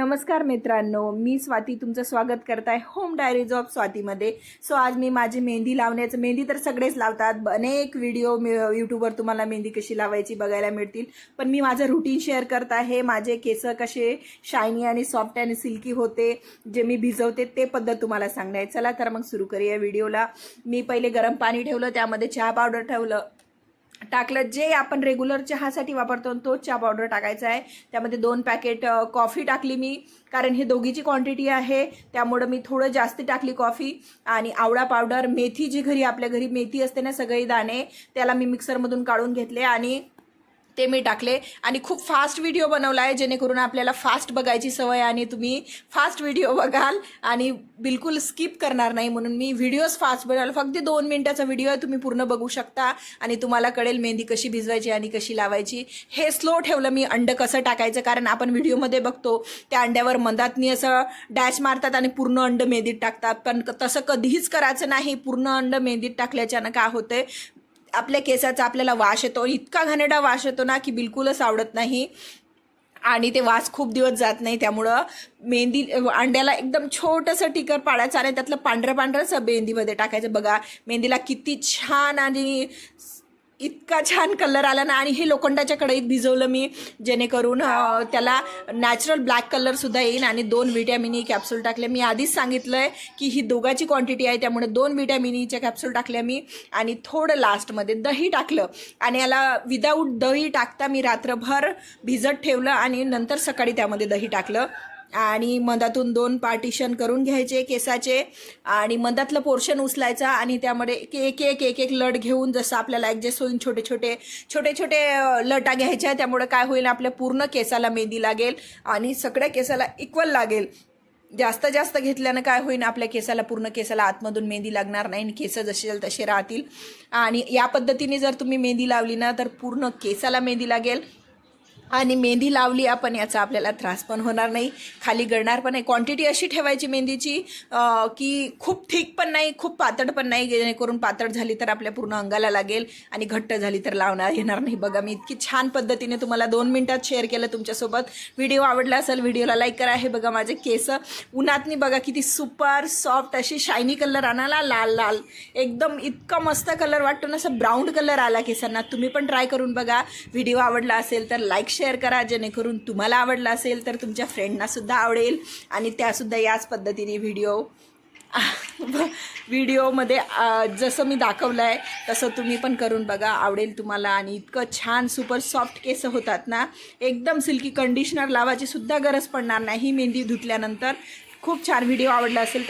नमस्कार मित्रांनो मी स्वाती तुमचं स्वागत करत आहे होम डायरीज ऑफ स्वातीमध्ये. सो आज मी माझी मेहंदी लावण्याचं मेहंदी तर सगळेच लावतात. अनेक व्हिडिओ यूट्यूबवर तुम्हाला मेहंदी कशी लावायची बघायला मिळतील. पण मी माझं रुटीन शेअर करत आहे. माझे केस कसे शायनी आणि सॉफ्ट आणि सिल्की होते जे मी भिजवते ते पद्धत तुम्हाला सांगणार चला तर मग सुरू करूया व्हिडिओला मी पहिले गरम पाणी ठेवलं त्यामध्ये चहा पावडर ठेवलं. टाकलं. जे आपण रेग्युलर चहासाठी वापरतो तो चहा पावडर टाकायचा आहे. त्यामध्ये दोन पॅकेट कॉफी टाकली मी. कारण हे दोघीची क्वांटिटी आहे. त्यामुळं मी थोडं जास्त टाकली कॉफी आणि आवळा पावडर मेथी जी घरी आपल्या घरी मेथी असते ना सगळे दाणे त्याला मी मिक्सरमधून काढून घेतले. आणि ते मी टाकले. आणि खूप फास्ट व्हिडिओ बनवला आहे जेणेकरून आपल्याला फास्ट बघायची सवय आणि तुम्ही फास्ट व्हिडिओ बघाल आणि बिलकुल स्किप करणार नाही. म्हणून मी व्हिडिओज फास्ट बनवला. फक्त दोन मिनिटाचा व्हिडिओ आहे तुम्ही पूर्ण बघू शकता. आणि तुम्हाला कळेल मेहंदी कशी भिजवायची आणि कशी लावायची. हे स्लो ठेवलं मी अंडं कसं टाकायचं कारण आपण व्हिडिओमध्ये बघतो त्या अंड्यावर मंदातनी असं डॅश मारतात आणि पूर्ण अंड मेहंदीत टाकतात. पण तसं कधीच करायचं नाही. पूर्ण अंड मेहंदीत टाकल्याच्यानं काय होतंय? आपल्या केसाचा आपल्याला वास येतो. इतका घाणेरडा वास येतो ना की बिलकुलच आवडत नाही. आणि ते वास खूप दिवस जात नाही. त्यामुळं मेहंदी अंड्याला एकदम छोटंसं टिकर पाडायचं आणि त्यातलं पांढरं पांढरंच मेहंदीमध्ये टाकायचं. बघा मेहंदीला किती छान आणि इतका छान कलर आला ना आणि हे लोखंडाच्या कढईत भिजवलं मी जेणेकरून त्याला नॅचरल ब्लॅक कलरसुद्धा येईल आणि दोन विटॅमिनी कॅप्सूल e टाकले. मी आधीच सांगितलं आहे की ही दोघाची क्वांटिटी आहे त्यामुळे दोन विटॅमिनीच्या कॅप्सूल टाकल्या मी आणि थोडं लास्टमध्ये दही टाकलं. आणि याला विदाऊट दही टाकता मी रात्रभर भिजत ठेवलं आणि नंतर सकाळी त्यामध्ये दही टाकलं. आणि मधातून दोन पार्टिशन करून घ्यायचे केसाचे आणि मधातलं पोर्शन उचलायचं आणि त्यामध्ये एक एक एक एक लट घेऊन जसं आपल्याला ॲडजस्ट होईल छोटे छोटे छोटे छोटे लटा घ्यायच्या. त्यामुळे काय होईल आपल्या पूर्ण केसाला मेहंदी लागेल आणि सगळ्या केसाला इक्वल लागेल. जास्त जास्त घेतल्यानं काय होईल आपल्या केसाला पूर्ण केसाला आतमधून मेहंदी लागणार नाही आणि केस जसे तसे राहतील. आणि या पद्धतीने जर तुम्ही मेहंदी लावली ना तर पूर्ण केसाला मेहंदी लागेल. आणि मेहंदी लावली आपण याचा आपल्याला त्रास पण होणार नाही. खाली गळणार पण नाही. क्वांटिटी अशी ठेवायची मेहंदीची की खूप थिक पण नाही खूप पातळ पण नाही जेणेकरून पातळ झाली तर आपल्या पूर्ण अंगाला लागेल आणि घट्ट झाली तर लावणार येणार नाही. बघा मी इतकी छान पद्धतीने तुम्हाला दोन मिनटात शेअर केलं तुमच्यासोबत. व्हिडिओ आवडला असेल व्हिडिओला लाईक करा. हे बघा माझे केस. उन्हातनी बघा किती सुपर सॉफ्ट अशी शायनी कलर आणाला लाल लाल. एकदम इतका मस्त कलर वाटतो ना असं ब्राऊन कलर आला केसांना. तुम्ही पण ट्राय करून बघा. व्हिडिओ आवडला असेल तर लाईक शेअर करा जेणेकरून तुम्हाला आवडला असेल तर तुमच्या फ्रेंडनासुद्धा आवडेल. आणि त्यासुद्धा याच पद्धतीने व्हिडिओ व्हिडिओमध्ये जसं मी दाखवलं आहे तसं तुम्ही पण करून बघा. आवडेल तुम्हाला. आणि इतकं छान सुपर सॉफ्ट केस होतात ना एकदम सिल्की कंडिशनर लावायची सुद्धा गरज पडणार नाही. मेहंदी धुतल्यानंतर खूप छान व्हिडिओ आवडला असेल तर